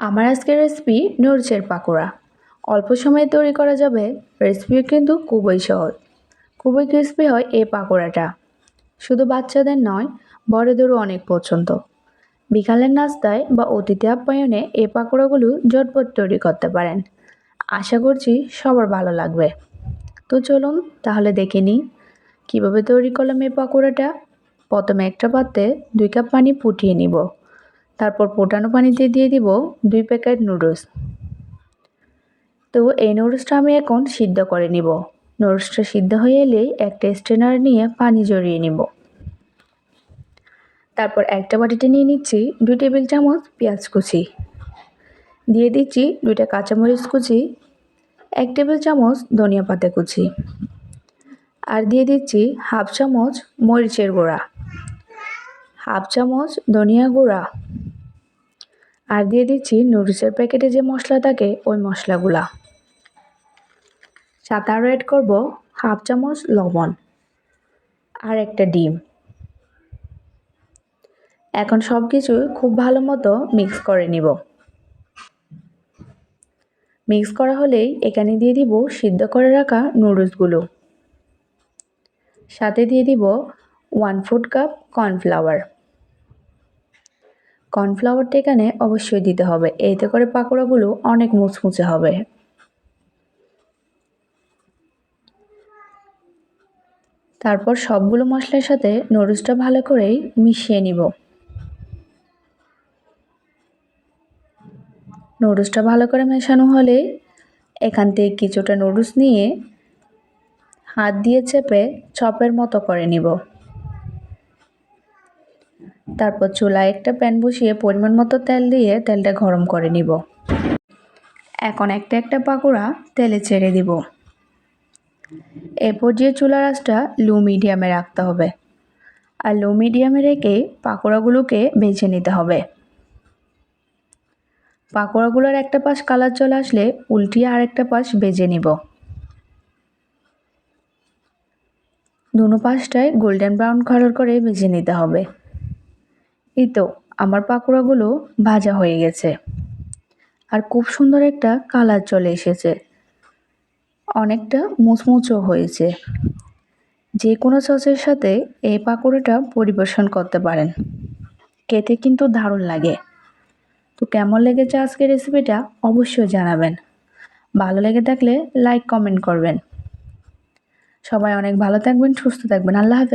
আমার আজকের রেসিপি নরচের পাকোড়া। অল্প সময়ে তৈরি করা যাবে। রেসিপি কিন্তু খুবই সহজ। খুবই ক্রিস্পি হয় এই পাকোড়াটা। শুধু বাচ্চাদের নয়, বড়দেরও অনেক পছন্দ। বিকালের নাস্তায় বা অতিথি আপ্যায়নে এই পাকোড়াগুলো ঝটপট তৈরি করতে পারেন। আশা করছি সবার ভালো লাগবে। তো চলুন তাহলে দেখে নিই। কীভাবে তৈরি করলাম এই পাকোড়াটা? প্রথমে একটা পাত্রে দুই কাপ পানি ফুটিয়ে নিব। তারপর ফোটানো পানিতে দিয়ে দিব দুই প্যাকেট নুডলস। তো এই নুডলসটা আমি এখন সিদ্ধ করে নিব। নুডলসটা সিদ্ধ হয়ে এলেই একটা স্ট্রেনার নিয়ে পানি জড়িয়ে নিব। তারপর একটা বাটিতে নিয়ে নিচ্ছি দুই টেবিল চামচ পেঁয়াজ কুচি। দিয়ে দিচ্ছি দুইটা কাঁচামরিচ কুচি, এক টেবিল চামচ ধনিয়া পাতা কুচি আর দিয়ে দিচ্ছি হাফ চামচ মরিচের গুঁড়া। হাফ চামচ ধনিয়া গুঁড়া আর দিয়ে দিচ্ছি নুডলসের প্যাকেটে যে মশলা থাকে, ওই মশলাগুলা। সাথে আরও অ্যাড করব হাফ চামচ লবণ আর একটা ডিম। এখন সব কিছু খুব ভালো মতো মিক্স করে নিব। মিক্স করা হলেই এখানে দিয়ে দিব সিদ্ধ করে রাখা নুডলসগুলো। সাথে দিয়ে দিব ওয়ান ফুড কাপ কর্নফ্লাওয়ার কর্নফ্লাওয়ারটা এখানে অবশ্যই দিতে হবে। এতে করে পাকোড়াগুলো অনেক মুচমুচে হবে। তারপর সবগুলো মশলার সাথে নুডলসটা ভালো করেই মিশিয়ে নিব। নুডলসটা ভালো করে মেশানো হলে এখান থেকে কিছুটা নুডলস নিয়ে হাত দিয়ে চেপে চপের মতো করে নিব। তারপর চুলায় একটা প্যান বসিয়ে পরিমাণ মতো তেল দিয়ে তেলটা গরম করে নিব। এখন একটা একটা পাকোড়া তেলে ছেড়ে দিব। এরপর যে চুলার আঁচটা লো মিডিয়ামে রাখতে হবে। আর লো মিডিয়ামে রেখে পাকোড়াগুলোকে বেছে নিতে হবে। পাকোড়াগুলোর একটা পাশ কালার চলে আসলে উল্টিয়ে আরেকটা পাশ বেজে নিব। দুনো পাশটায় গোল্ডেন ব্রাউন কালার করে ভেজে নিতে হবে। এই তো, আমার পাকোড়াগুলো ভাজা হয়ে গেছে। আর খুব সুন্দর একটা কালার চলে এসেছে। অনেকটা মুচমুচো হয়েছে। যে কোনো সসের সাথে এই পাকোড়াটা পরিবেশন করতে পারেন। খেতে কিন্তু দারুণ লাগে। তো কেমন লেগেছে আজকের রেসিপিটা অবশ্যই জানাবেন। ভালো লেগে থাকলে লাইক, কমেন্ট করবেন। সবাই অনেক ভালো থাকবেন, সুস্থ থাকবেন। আল্লাহ হাফেজ।